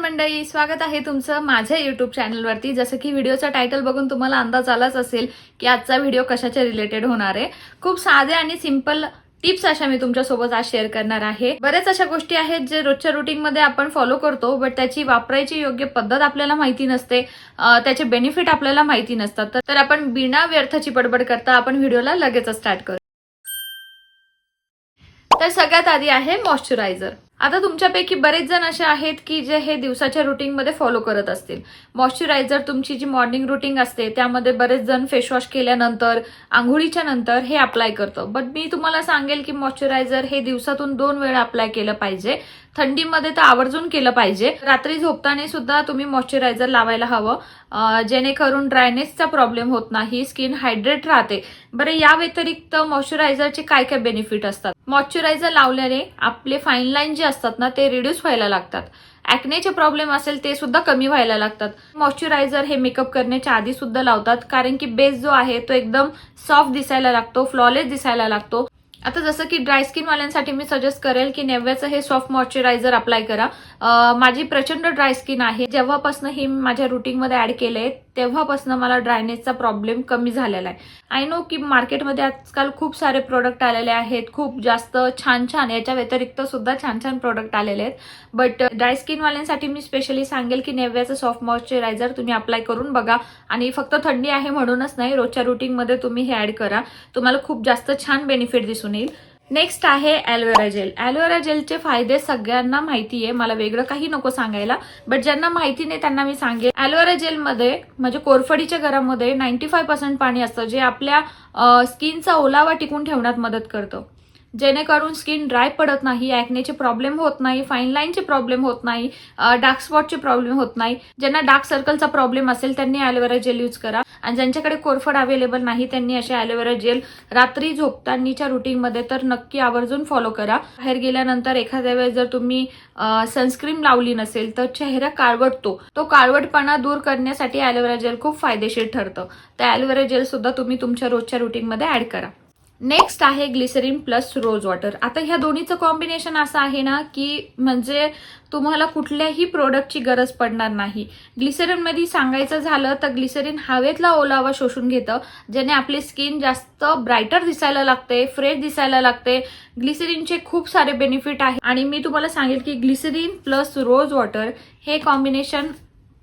मंडळी स्वागत आहे तुमचं माझ्या युट्यूब चॅनलवरती जसं की व्हिडिओचा टायटल बघून तुम्हाला अंदाज आलाच असेल की आजचा व्हिडिओ कशाच्या रिलेटेड होणार आहे. खूप साधे आणि सिंपल टिप्स अशा मी तुमच्यासोबत आज शेअर करणार आहे. बऱ्याच अशा गोष्टी आहेत जे रोजच्या रुटीनमध्ये आपण फॉलो करतो बट त्याची वापरायची योग्य पद्धत आपल्याला माहिती नसते. त्याचे बेनिफिट आपल्याला माहिती नसतात. तर- तर आपण बिना व्यर्थाची बडबड करता आपण व्हिडिओला लगेच स्टार्ट करू. तर सगळ्यात आधी आहे मॉइश्चरायझर. आता तुमच्यापैकी बरेच जण असे आहेत की जे हे दिवसाच्या रुटीनमध्ये फॉलो करत असतील. मॉइश्चरायझर तुमची जी मॉर्निंग रुटीन असते त्यामध्ये बरेच जण फेसवॉश केल्यानंतर आंघोळीच्या नंतर हे अप्लाय करतो. बट मी तुम्हाला सांगेल की मॉइश्चरायझर हे दिवसातून दोन वेळा अप्लाय केलं पाहिजे. थंडीमध्ये तर आवर्जून केलं पाहिजे. रात्री झोपताना सुद्धा तुम्ही मॉइश्चरायझर लावायला हवं. जेणेकरून ड्रायनेसचा प्रॉब्लेम होत नाही स्किन हायड्रेट राहते. बरं या व्यतिरिक्त मॉइश्चरायझरचे काय काय बेनिफिट असतात? मॉइश्चरायझर लावल्याने आपले फाईन लाईन जे असतात ना ते रिड्यूस व्हायला लागतात. ॲक्नेचे प्रॉब्लेम असेल ते सुद्धा कमी व्हायला लागतात. मॉइश्चरायझर हे मेकअप करण्याच्या आधी सुद्धा लावतात कारण की बेस जो आहे तो एकदम सॉफ्ट दिसायला लागतो फ्लॉलेस दिसायला लागतो. आता जसं की ड्राय स्किनवाल्यांसाठी मी सजेस्ट करेल की नेव्याचं हे सॉफ्ट मॉइश्चरायझर अप्लाय करा. माझी प्रचंड ड्राय स्किन आहे. जेव्हापासून हे माझ्या रुटीनमध्ये ऍड केले तेव्हापासून मला ड्रायनेसचा प्रॉब्लेम कमी झालेला आहे. आय नो की मार्केटमध्ये आजकाल खूप सारे प्रोडक्ट आलेले आहेत. खूप जास्त छान छान याच्या व्यतिरिक्त सुद्धा छान छान प्रोडक्ट आलेले आहेत. बट ड्राय स्किनवाल्यांसाठी मी स्पेशली सांगेल की नेव्याचं सॉफ्ट मॉइश्चरायझर तुम्ही अप्लाय करून बघा. आणि फक्त थंडी आहे म्हणूनच नाही रोजच्या रुटीनमध्ये तुम्ही हे ऍड करा. तुम्हाला खूप जास्त छान बेनिफिट दिसून येईल. नेक्स्ट आहे ॲलोवेरा जेल ॲलोवेरा जेलचे फायदे सगळ्यांना माहिती आहे मला वेगळं काही नको सांगायला. बट ज्यांना माहिती नाही त्यांना मी सांगेन ॲलोवेरा जेलमध्ये म्हणजे कोरफडीच्या घरामध्ये नाईन्टी फाय पर्सेंट पाणी असतं जे आपल्या स्किनचा ओलावा टिकून ठेवण्यात मदत करतं. जेणेकरून स्किन ड्राय पडत नाही ॲक्नेचे प्रॉब्लेम होत नाही फाईन लाईनचे प्रॉब्लेम होत नाही डार्क स्पॉटचे प्रॉब्लेम होत नाही. ज्यांना डार्क सर्कलचा प्रॉब्लेम असेल त्यांनी ॲलोवेरा जेल यूज करा. आणि ज्यांच्याकडे कोरफड अवेलेबल नाही त्यांनी असे ॲलोवेरा जेल रात्री झोपतानीच्या रुटीनमध्ये तर नक्की आवर्जून फॉलो करा. बाहेर गेल्यानंतर एखाद्या वेळेस जर तुम्ही सनस्क्रीन लावली नसेल तर चेहरा काळवटतो. तो काळवटपणा दूर करण्यासाठी ॲलोवेरा जेल खूप फायदेशीर ठरतं. तर ॲलोवेरा जेल सुद्धा तुम्ही तुमच्या रोजच्या रुटीनमध्ये ऍड करा. नेक्स्ट आहे ग्लिसरीन प्लस रोज वॉटर आता ह्या दोन्हीचं कॉम्बिनेशन असं आहे ना की म्हणजे तुम्हाला कुठल्याही प्रोडक्टची गरज पडणार नाही. ग्लिसरीनमध्ये सांगायचं झालं तर ग्लिसरीन हवेतला ओलावा शोषून घेतं ज्याने आपली स्किन जास्त ब्राईटर दिसायला लागते फ्रेश दिसायला लागते. ग्लिसरीनचे खूप सारे बेनिफिट आहे. आणि मी तुम्हाला सांगेल की ग्लिसरीन प्लस रोज वॉटर हे कॉम्बिनेशन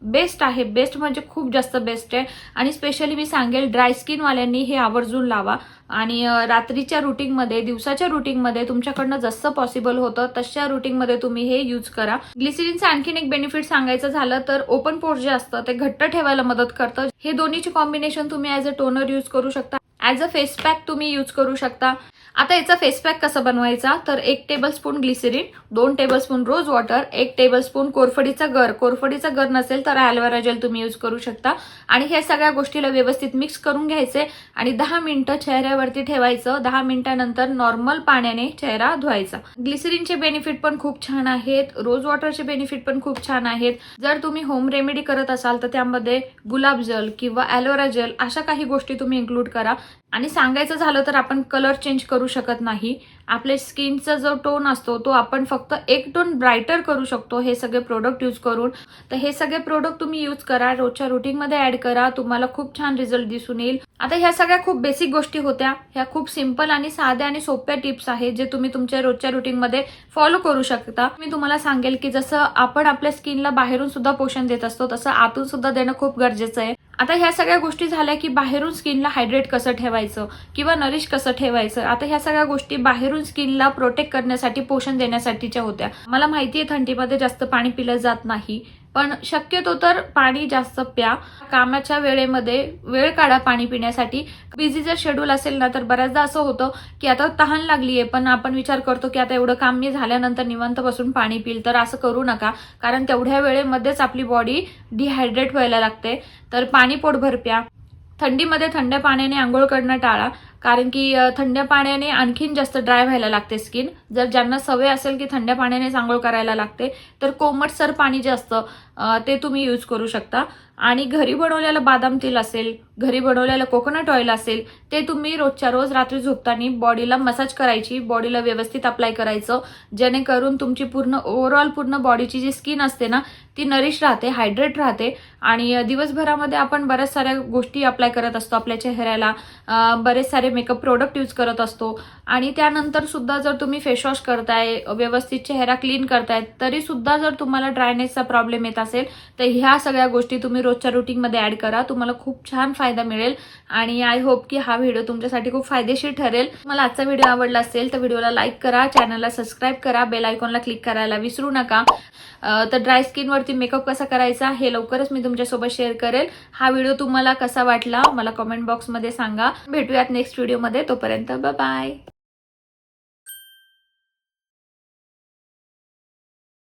बेस्ट आहे. बेस्ट म्हणजे खूप जास्त बेस्ट आहे. आणि स्पेशली मी सांगेल ड्राय स्किनवाल्यांनी हे आवर्जून लावा. आणि रात्रीच्या रुटीनमध्ये दिवसाच्या रुटीनमध्ये तुमच्याकडनं जसं पॉसिबल होतं तशा रुटीनमध्ये तुम्ही हे यूज करा. ग्लिसरीनचं आणखीन एक बेनिफिट सांगायचं झालं तर ओपन पोर्ट जे असतं ते घट्ट ठेवायला मदत करतं. हे दोन्हीचे कॉम्बिनेशन तुम्ही ॲज अ टोनर यूज करू शकता. ॲज अ फेस पॅक तुम्ही यूज करू शकता. आता याचा फेस पॅक कसा बनवायचा? तर एक टेबलस्पून ग्लिसरीन दोन टेबलस्पून रोज वॉटर एक टेबलस्पून कोरफडीचा गर. कोरफडीचा गर नसेल तर ॲलोवेरा जेल तुम्ही यूज करू शकता. आणि ह्या सगळ्या गोष्टीला व्यवस्थित मिक्स करून घ्यायचे आणि दहा मिनिटं चेहऱ्यावरती ठेवायचं. दहा मिनिटानंतर नॉर्मल पाण्याने चेहरा धुवायचा. ग्लिसरीनचे बेनिफिट पण खूप छान आहेत. रोज वॉटरचे बेनिफिट पण खूप छान आहेत. जर तुम्ही होम रेमेडी करत असाल तर त्यामध्ये गुलाब जल किंवा ॲलोवेरा जेल अशा काही गोष्टी तुम्ही इन्क्लूड करा. आणि सांगायचं झालं तर आपण कलर चेंज करू शकत नाही. आपल्या स्किनचा जो टोन असतो तो आपण फक्त एक टोन ब्राईटर करू शकतो हे सगळे प्रोडक्ट यूज करून. तर हे सगळे प्रोडक्ट तुम्ही यूज करा रोजच्या रुटीनमध्ये ऍड करा तुम्हाला खूप छान रिझल्ट दिसून येईल. आता ह्या सगळ्या खूप बेसिक गोष्टी होत्या. ह्या खूप सिंपल आणि साध्या आणि सोप्या टिप्स आहेत जे तुम्ही तुमच्या रोजच्या रुटीनमध्ये फॉलो करू शकता. मी तुम्हाला सांगेल की जसं आपण आपल्या स्किनला बाहेरून सुद्धा पोषण देत असतो तसं आतून सुद्धा देणं खूप गरजेचं आहे. आता ह्या सगळ्या गोष्टी झाल्या की बाहेरून स्किनला हायड्रेट कसं ठेवायचं किंवा नरिश कसं ठेवायचं? आता ह्या सगळ्या गोष्टी बाहेरून स्किनला प्रोटेक्ट करण्यासाठी पोषण देण्यासाठीच्या होत्या. मला माहिती आहे थंडीमध्ये जास्त पाणी पिलं जात नाही. पण शक्यतो तर पाणी जास्त प्या. कामाच्या वेळेमध्ये वेळ काढा पाणी पिण्यासाठी. बिझी जर शेड्यूल असेल ना तर बऱ्याचदा असं होतं की आता तहान लागली आहे पण आपण विचार करतो की आता एवढं काम मी झाल्यानंतर निवांत बसून पाणी पिल तर असं करू नका. कारण तेवढ्या वेळेमध्येच आपली बॉडी डिहायड्रेट व्हायला लागते. तर पाणी पोटभर प्या. थंडीमध्ये थंड पाण्याने आंघोळ करणं टाळा. कारण की थंड पाण्याने आणखीन जास्त ड्राय व्हायला लागते स्किन जर ज्यांना सवय असेल की थंड पाण्याने आंघोळ करायला लागते तर कोमटसर पाणी जे असतं ते तुम्ही यूज करू शकता. आणि घरी बनवलेलं बादाम तेल असेल घरी बनवलेलं कोकोनट ऑइल असेल ते तुम्ही रोजच्या रोज रात्री झोपताना बॉडीला मसाज करायची बॉडीला व्यवस्थित अप्लाय करायचं. जेणेकरून तुमची पूर्ण ओव्हरऑल पूर्ण बॉडीची जी स्किन असते ना ती नरिश राहते हायड्रेट राहते. आणि दिवसभरामध्ये आपण बऱ्याच साऱ्या गोष्टी अप्लाय करत असतो आपल्या चेहऱ्याला. बरेच सारे मेकअप प्रोडक्ट यूज करत असतो. आणि त्यानंतर सुद्धा जर तुम्ही फेसवॉश करताय व्यवस्थित चेहरा क्लीन करताय तरी सुद्धा जर तुम्हाला ड्रायनेसचा प्रॉब्लेम येत असेल तर ह्या सगळ्या गोष्टी तुम्ही रोजच्या रुटीनमध्ये ऍड करा. तुम्हाला खूप छान फायदा मिळेल. आणि आय होप की हा व्हिडिओ तुमच्यासाठी खूप फायदेशीर ठरेल. मला आजचा व्हिडिओ आवडला असेल तर व्हिडिओला लाईक करा चॅनलला सबस्क्राईब करा बेल आयकॉनला क्लिक करायला विसरू नका. तर ड्राय स्किनवरती मेकअप कसा करायचा हे लवकरच मी तुमच्यासोबत शेअर करेल. हा व्हिडिओ तुम्हाला कसा वाटला मला कमेंट बॉक्समध्ये सांगा. भेटूयात नेक्स्ट व्हिडिओमध्ये तोपर्यंत बाय